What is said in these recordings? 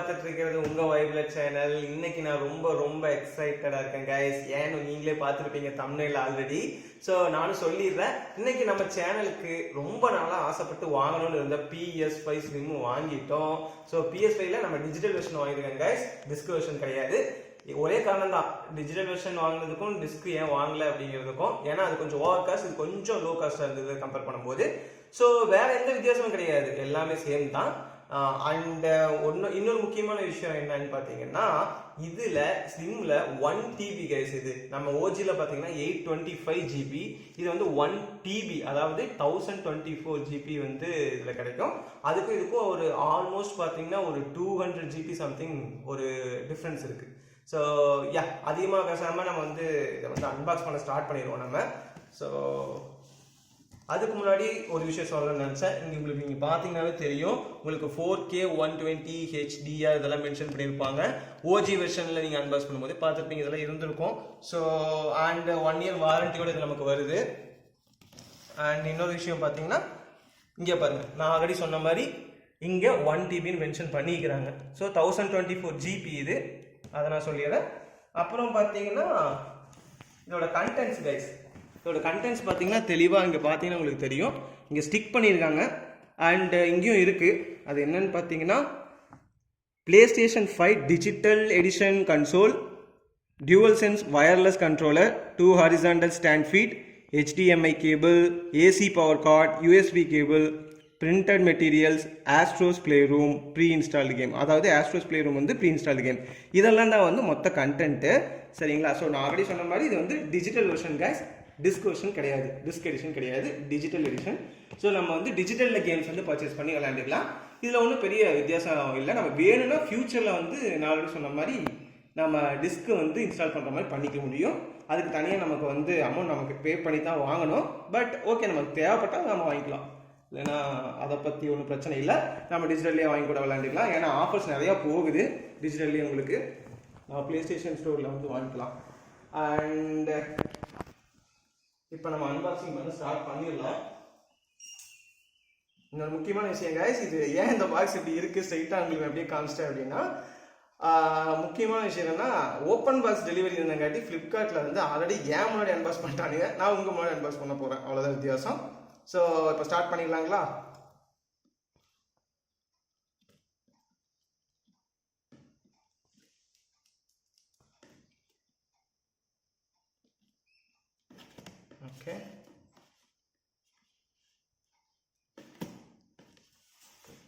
பார்த்துட்டு இருக்கிறது உங்க வைப்ல சேனல் இன்னைக்கு நான் ரொம்ப ரொம்ப எக்ஸைட்டடா இருக்கேன் கைஸ் ஏன்னு நீங்களே பார்த்துருப்பீங்க தமிழில் ஆல்ரெடி ஸோ நானும் சொல்லிடுறேன். இன்னைக்கு நம்ம சேனலுக்கு ரொம்ப நாளாக ஆசைப்பட்டு வாங்கணும்னு இருந்த பிஎஸ் ஃபைவ் ஸ்லிம் வாங்கிட்டோம். ஸோ பிஎஸ் ஃபைவ்ல நம்ம டிஜிட்டல் வெர்ஷன் வாங்கியிருக்கேன் கைஸ் டிஸ்க் வெர்ஷன் கிடையாது. ஒரே காரணம் தான். டிஜிட்டல் வெர்ஷன் வாங்கினதுக்கும் டிஸ்க் ஏன் வாங்கல அப்படிங்கிறதுக்கும். ஏன்னா அது கொஞ்சம் ஓவர் காஸ்ட் இது கொஞ்சம் லோ காஸ்ட்டாக இருந்தது கம்பேர் பண்ணும்போது. ஸோ வேற எந்த வித்தியாசமும் கிடையாது. எல்லாமே சேம் தான். அண்ட் ஒன்று இன்னொரு முக்கியமான விஷயம் என்னன்னு பார்த்தீங்கன்னா இதில் ஸ்லிம்ல ஒன் டிபி கைஸ் இது நம்ம ஓஜியில் பார்த்தீங்கன்னா எயிட் டுவெண்ட்டி ஃபைவ் ஜிபி இது வந்து ஒன் டிபி அதாவது தௌசண்ட் டுவெண்ட்டி ஃபோர் ஜிபி வந்து இதில் கிடைக்கும். அதுக்கும் இதுக்கும் ஒரு ஆல்மோஸ்ட் பார்த்தீங்கன்னா ஒரு டூ ஹண்ட்ரட் ஜிபி சம்திங் ஒரு டிஃப்ரென்ஸ் இருக்குது ஸோ யா அதிகமாக பேசாமல் நம்ம வந்து இதை வந்து அன்பாக்ஸ் பண்ண ஸ்டார்ட் பண்ணிடுவோம் நம்ம. ஸோ அதுக்கு முன்னாடி ஒரு விஷயம் சொல்லணும்னு நினச்சேன். இங்கே உங்களுக்கு நீங்கள் பார்த்தீங்கன்னாவே தெரியும். உங்களுக்கு four K one twenty HDR இதெல்லாம் மென்ஷன் பண்ணியிருப்பாங்க. ஓஜி வெர்ஷனில் நீங்கள் அன்பாக்ஸ் பண்ணும்போது பார்த்துருப்பீங்க. இதெல்லாம் இருந்திருக்கும். ஸோ அண்ட் ஒன் இயர் வாரண்டியோட இது நமக்கு வருது. அண்ட் இன்னொரு விஷயம் பார்த்தீங்கன்னா இங்கே பாருங்க. நான் ஆல்ரெடி சொன்ன மாதிரி இங்கே ஒன் டிபின்னு மென்ஷன் பண்ணிக்கிறாங்க. So thousand twenty four GB இது. அதை நான் சொல்லிடுறேன். அப்புறம் பார்த்தீங்கன்னா இதோட கண்டென்ட்ஸ் கைஸ் இதோட கண்டென்ட்ஸ் பார்த்தீங்கன்னா தெளிவாக இங்கே பார்த்தீங்கன்னா உங்களுக்கு தெரியும். இங்கே ஸ்டிக் பண்ணியிருக்காங்க அண்டு இங்கேயும் இருக்குது அது என்னன்னு பார்த்தீங்கன்னா PlayStation five digital edition console dual sense wireless controller two horizontal stand feet HDMI cable AC power cord USB cable printed materials Astro's play room pre installed game அதாவது ஆஸ்ட்ரோஸ் பிளே ரூம் வந்து pre installed game இதெல்லாம் தான் வந்து மொத்த content சரிங்களா? So நான் already சொன்ன மாதிரி இது வந்து digital version case disc version கிடையாது. டிஸ்க் எடிஷன் கிடையாது. டிஜிட்டல் எடிஷன் ஸோ நம்ம வந்து டிஜிட்டலில் கேம்ஸ் வந்து பர்ச்சேஸ் பண்ணி விளையாண்டுக்கலாம். இதில் ஒன்றும் பெரிய வித்தியாசம் இல்லை. நம்ம வேணும்னா ஃப்யூச்சரில் வந்து நான் சொன்ன மாதிரி நம்ம டிஸ்க்கு வந்து இன்ஸ்டால் பண்ணுற மாதிரி பண்ணிக்க முடியும். அதுக்கு தனியாக நமக்கு வந்து அமௌண்ட் நமக்கு பே பண்ணி தான் வாங்கணும். பட் ஓகே நமக்கு தேவைப்பட்டால் நம்ம வாங்கிக்கலாம். இல்லைன்னா அதை பற்றி ஒன்றும் பிரச்சனை இல்லை. நம்ம டிஜிட்டல்லே வாங்கி கூட விளாண்டுக்கலாம் ஏன்னா ஆஃபர்ஸ் நிறையா போகுது டிஜிட்டல்லே உங்களுக்கு. நம்ம ப்ளே ஸ்டேஷன் ஸ்டோரில் வந்து வாங்கிக்கலாம். அண்டு இப்போ நம்ம அன்பாக்சிங் பண்ண ஸ்டார்ட் பண்ணிடலாம். இன்னொரு முக்கியமான விஷயம் கைஸ் இது ஏன் இந்த பாக்ஸ் இப்படி இருக்குது ஸ்ட்ரைட்டாக உங்களுக்கு அப்படியே காமிச்சிட்டேன் அப்படின்னா முக்கியமான விஷயம் என்னன்னா ஓப்பன் பாக்ஸ் டெலிவரி இருந்தங்காட்டி ஃப்ளிப்கார்ட்டில் வந்து ஆல்ரெடி ஏன் முன்னாடி அன்பாக்ஸ் பண்ணிட்டானுங்க. நான் உங்கள் முன்னாடி அன்பாக்ஸ் பண்ண போகிறேன் அவ்வளோதான் வித்தியாசம். ஸோ இப்போ ஸ்டார்ட் பண்ணிடலாங்களா? ஓகே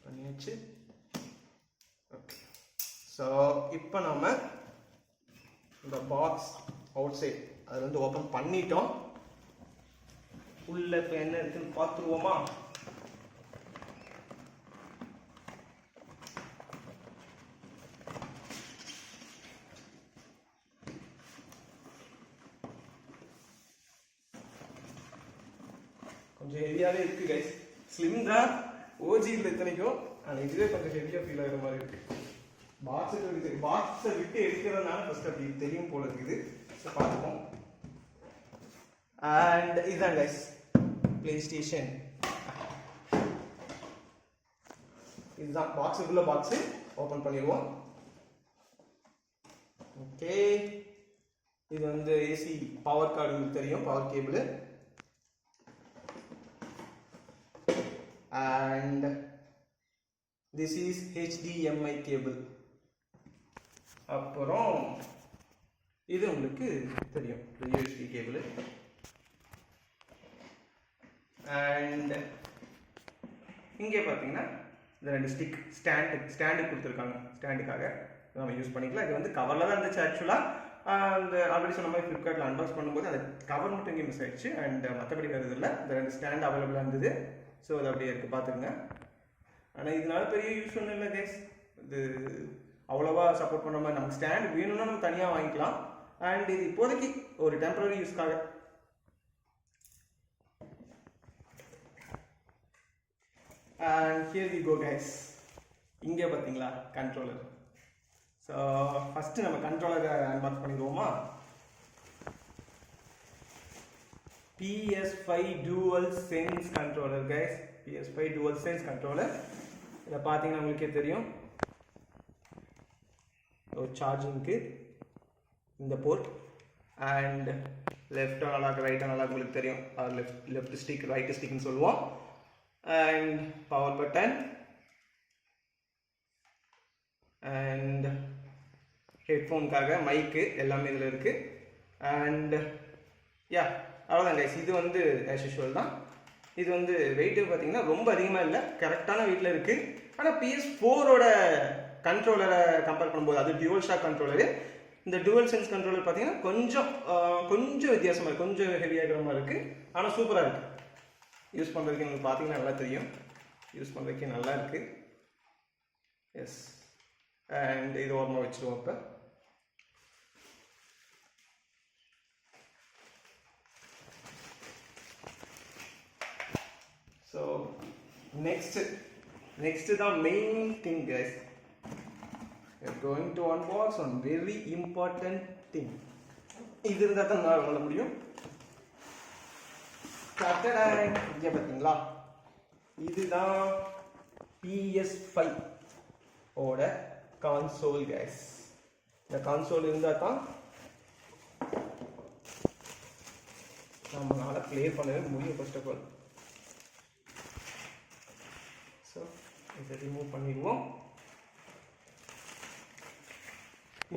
பண்ணியாச்சு. ஓகே ஸோ இப்போ நம்ம இந்த பாக்ஸ் அவுட் சைட் அது வந்து ஓப்பன் பண்ணிட்டோம். உள்ள இப்போ என்ன இருக்குன்னு பார்த்துருவோமா? கொஞ்சம் ஹெவியாகவே இருக்கு கைஸ் ஸ்லிம் தான். ஓஜியில் இத்தனைக்கும் ஆனால் இதுவே கொஞ்சம் ஹெவியாக ஃபீல் ஆகிற மாதிரி இருக்கு. பாக்ஸ் இருக்குது பாக்ஸை விட்டு எடுக்கிறதுனால ஃபர்ஸ்ட் அப்படி தெரியும் போல இருக்குது. ஸோ பார்த்துப்போம். அண்ட் இதுதான் கைஸ் பிளே ஸ்டேஷன் இதுதான் பாக்ஸுக்குள்ள பாக்ஸு ஓப்பன் பண்ணிடுவோம். ஓகே இது வந்து ஏசி பவர் கார்டு உங்களுக்கு தெரியும் power cable and this is HDMI cable. அப்புறம் இது உங்களுக்கு தெரியும். யூஎஸ்பி கேபிள் அண்ட் இங்கே பார்த்தீங்கன்னா இந்த ரெண்டு ஸ்டிக் ஸ்டாண்டு ஸ்டாண்டு கொடுத்துருக்காங்க. ஸ்டாண்டுக்காக நம்ம யூஸ் பண்ணிக்கலாம். இது வந்து கவரில் தான் இருந்துச்சு ஆக்சுவலாக அந்த ஆல்ரெடி சொன்ன மாதிரி ஃப்ளிப்கார்ட்டில் அன்பாக்ஸ் பண்ணும்போது அந்த கவர் மட்டும் இங்கே மிஸ் ஆயிடுச்சு. அண்ட் மற்றபடி வேறு இது இல்லை. இந்த ரெண்டு ஸ்டாண்ட் அவைலபிளாக இருந்தது. ஸோ அது அப்படியே இருக்குது பார்த்துக்குங்க. ஆனால் இதனால பெரிய யூஸ் ஒன்றும் இல்லை கேஸ் இது அவ்வளோவா சப்போர்ட் பண்ண மாதிரி நமக்கு ஸ்டாண்ட் வேணும்னா நம்ம தனியாக வாங்கிக்கலாம். அண்ட் இது இப்போதைக்கு ஒரு temporary யூஸ்க்காக and here we go guys இங்கே பார்த்தீங்களா? கண்ட்ரோலர் ஸோ ஃபஸ்ட்டு நம்ம கண்ட்ரோலரை அன்பாக்ஸ் பண்ணிடுவோமா? PS5 dual sense controller guys. PS5 dual sense controller. இதை பார்த்தீங்கன்னா உங்களுக்கே தெரியும். ஒரு சார்ஜிங்க்கு இந்த போர்ட் அண்ட் லெஃப்ட் நல்லா ரைட் நல்லா உங்களுக்கு தெரியும். லெஃப்ட் லெஃப்ட் ஸ்டிக் ரைட் ஸ்டிக்னு சொல்லுவோம். அண்ட் பவர் பட்டன் அண்ட் ஹெட்ஃபோனுக்காக மைக்கு எல்லாமே இதில் இருக்குது அண்ட் யா அவ்வளோதான் கைஸ் இது வந்து ஆஸ் யூஷுவல் தான். இது வந்து வெயிட்டு பார்த்தீங்கன்னா ரொம்ப அதிகமாக இல்லை. கரெக்டான வெயிட்டில் இருக்குது ஆனால் பிஎஸ் ஃபோரோட கண்ட்ரோலரை கம்பேர் பண்ணும்போது அது டியூவல் ஷாக் கண்ட்ரோலரு இந்த டுவல் சென்ஸ் கண்ட்ரோலர் பார்த்தீங்கன்னா கொஞ்சம் கொஞ்சம் வித்தியாசமாக இருக்குது கொஞ்சம் ஹெவியாகிற மாதிரி இருக்குது ஆனால் சூப்பராக இருக்குது யூஸ் பண்ணுறதுக்கு உங்களுக்கு பார்த்தீங்கன்னா நல்லா தெரியும். யூஸ் பண்ணுறதுக்கு நல்லா இருக்குது எஸ் அண்ட் இது ஓரமாக வச்சுருவோம் இப்போ. ஸோ நெக்ஸ்ட்டு நெக்ஸ்ட்டு தான் main thing guys going to to unbox one very important thing இது இருந்தால் தான் நான் பண்ண முடியும். டடடாய். பார்த்தீங்களா இதுதான் பிஎஸ் ஃபைவ் ஓட கான்சோல் கேஸ் இந்த கான்சோல் இருந்தால் தான் நம்மளால் ப்ளே பண்ணவே முடியும் ஃபர்ஸ்ட் ஆஃப் ஆல் ஸோ இதை ரிமூவ் பண்ணிடுவோம்.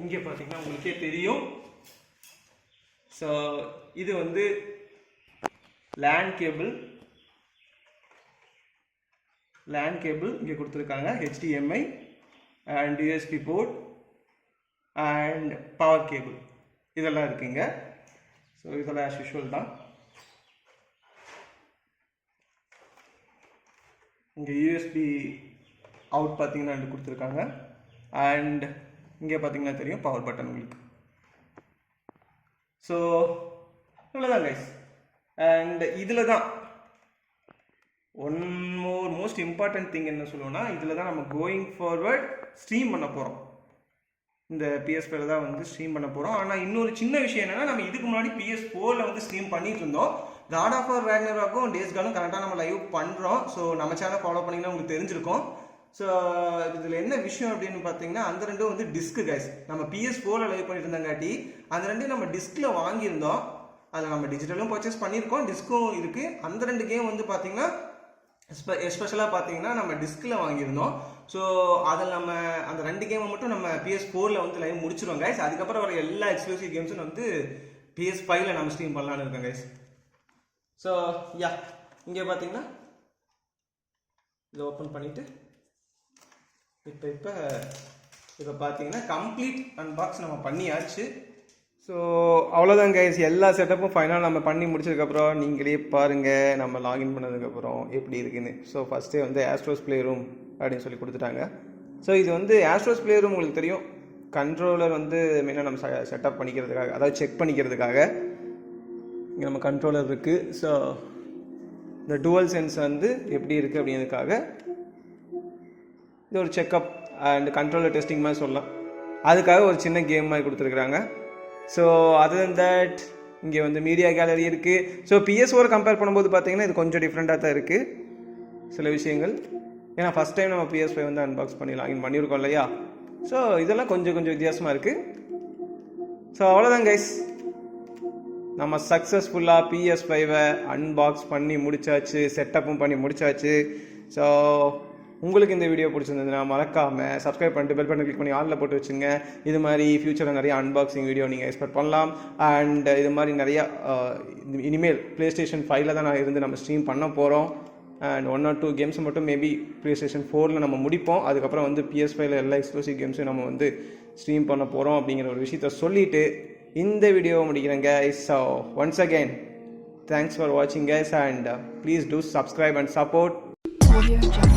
இங்கே பார்த்தீங்கன்னா உங்களுக்கே தெரியும். ஸோ இது வந்து லேண்ட் கேபிள் லேண்ட் கேபிள் இங்கே கொடுத்துருக்காங்க HDMI and USB port and power cable இதெல்லாம் இருக்குங்க. ஸோ இதெல்லாம் ஆஸ் யூஷுவல் தான். இங்கே யூஎஸ்பி அவுட் பார்த்தீங்கன்னா ரெண்டு கொடுத்துருக்காங்க. அண்ட் இங்கே பார்த்தீங்கன்னா தெரியும் பவர் பட்டன் உங்களுக்கு. ஸோ இவ்வளோதான் கைஸ் அண்ட் இதில் தான் one more most important thing என்ன சொல்லுவோம்னா இதில் தான் நம்ம கோயிங் ஃபார்வர்ட் ஸ்ட்ரீம் பண்ண போகிறோம் இந்த பிஎஸ்பியில் தான் வந்து ஸ்ட்ரீம் பண்ண போகிறோம் ஆனால் இன்னொரு சின்ன விஷயம் என்னென்னா நம்ம இதுக்கு முன்னாடி பிஎஸ் ஃபோரில் வந்து ஸ்ட்ரீம் பண்ணிட்டு இருந்தோம். காட் ஆஃப் ஆர் வேக்னராக்கும் டேஸ் கானும் கரெக்டாக நம்ம லைவ் பண்ணுறோம் ஸோ நம்ம சேனல் ஃபாலோ பண்ணிங்கன்னா உங்களுக்கு தெரிஞ்சிருக்கும். ஸோ இதில் என்ன விஷயம் அப்படின்னு பார்த்தீங்கன்னா அந்த ரெண்டும் வந்து டிஸ்க்கு கைஸ் நம்ம பிஎஸ் ஃபோரில் லைவ் பண்ணிட்டு இருந்தங்காட்டி அந்த ரெண்டையும் நம்ம டிஸ்கில் வாங்கியிருந்தோம். அதில் நம்ம டிஜிட்டலும் பர்ச்சேஸ் பண்ணியிருக்கோம். டிஸ்க்கும் இருக்குது அந்த ரெண்டு கேம் வந்து பார்த்தீங்கன்னா எஸ்பெஷலாக பார்த்தீங்கன்னா நம்ம டிஸ்கில் வாங்கியிருந்தோம். ஸோ அதில் நம்ம அந்த ரெண்டு கேமை மட்டும் நம்ம பிஎஸ் ஃபோரில் வந்து லைவ் முடிச்சிருவோம் கைஸ் அதுக்கப்புறம் வர எல்லா எக்ஸ்க்ளூசிவ் கேம்ஸும் வந்து பிஎஸ் ஃபைவ்ல நம்ம ஸ்ட்ரீம் பண்ணலான்னு இருக்கோம் கைஸ் ஸோ யா இங்கே பார்த்தீங்கன்னா இதை ஓப்பன் பண்ணிவிட்டு இப்போ இப்போ இப்போ பார்த்தீங்கன்னா கம்ப்ளீட் அன்பாக்ஸ் நம்ம பண்ணியாச்சு. ஸோ அவ்வளோதான் கைஸ் எல்லா செட்டப்பும் ஃபைனலாக நம்ம பண்ணி முடிச்சதுக்கப்புறம் நீங்களே பாருங்கள் நம்ம லாகின் பண்ணதுக்கப்புறம் எப்படி இருக்குன்னு. ஸோ ஃபஸ்ட்டே வந்து ஆஸ்ட்ரோஸ் ப்ளே ரூம் அப்படின்னு சொல்லி கொடுத்துட்டாங்க. ஸோ இது வந்து ஆஸ்ட்ரோஸ் ப்ளே ரூம் உங்களுக்கு தெரியும். கண்ட்ரோலர் வந்து மெயினாக நம்ம செட்டப் பண்ணிக்கிறதுக்காக அதாவது செக் பண்ணிக்கிறதுக்காக இங்கே நம்ம கண்ட்ரோலர் இருக்குது ஸோ இந்த டுவல் சென்ஸ் வந்து எப்படி இருக்குது அப்படிங்கிறதுக்காக இது ஒரு செக்கப் அண்ட் கண்ட்ரோலர் டெஸ்டிங் மாதிரி சொல்லலாம். அதுக்காக ஒரு சின்ன கேம் மாதிரி கொடுத்துருக்குறாங்க. ஸோ அதர் தன் தட் இங்கே வந்து மீடியா கேலரி இருக்குது ஸோ பிஎஸ்ஓரை கம்பேர் பண்ணும்போது பார்த்தீங்கன்னா இது கொஞ்சம் டிஃப்ரெண்ட்டாக தான் இருக்குது சில விஷயங்கள். ஏன்னா ஃபஸ்ட் டைம் நம்ம பிஎஸ் ஃபைவ் வந்து அன்பாக்ஸ் பண்ணி லாகின் பண்ணியிருக்கோம் இல்லையா? ஸோ இதெல்லாம் கொஞ்சம் கொஞ்சம் வித்தியாசமாக இருக்குது ஸோ அவ்வளோதான் கைஸ் நம்ம சக்ஸஸ்ஃபுல்லாக பிஎஸ் ஃபைவை அன்பாக்ஸ் பண்ணி முடிச்சாச்சு செட்டப்பும் பண்ணி முடிச்சாச்சு. ஸோ உங்களுக்கு இந்த வீடியோ பிடிச்சிருந்ததுன்னா மறக்காமல் சப்ஸ்கிரைப் பண்ணிட்டு பெல் பட்டன் கிளிக் பண்ணி ஆலில் போட்டு வச்சுங்க. இது மாதிரி ஃபியூச்சரில் நிறைய அன்பாக்சிங் வீடியோ நீங்கள் எக்ஸ்பெக்ட் பண்ணலாம். அண்ட் இது மாதிரி நிறையா இனிமேல் ப்ளே ஸ்டேஷன் ஃபைவ்ல தான் நான் இருந்து நம்ம ஸ்ட்ரீம் பண்ண போகிறோம் and one or two games மட்டும் மேபி ப்ளே ஸ்டேஷன் ஃபோரில் நம்ம முடிப்போம். அதுக்கப்புறம் வந்து பிஎஸ் ஃபைவ்ல எல்லா எக்ஸ்க்ளூசிவ் கேம்ஸையும் நம்ம வந்து ஸ்ட்ரீம் பண்ண போகிறோம் அப்படிங்கிற ஒரு விஷயத்த சொல்லிவிட்டு இந்த வீடியோவை முடிக்கிறேங்க guys. So once again thanks for வாட்சிங் guys and please do subscribe and support Audio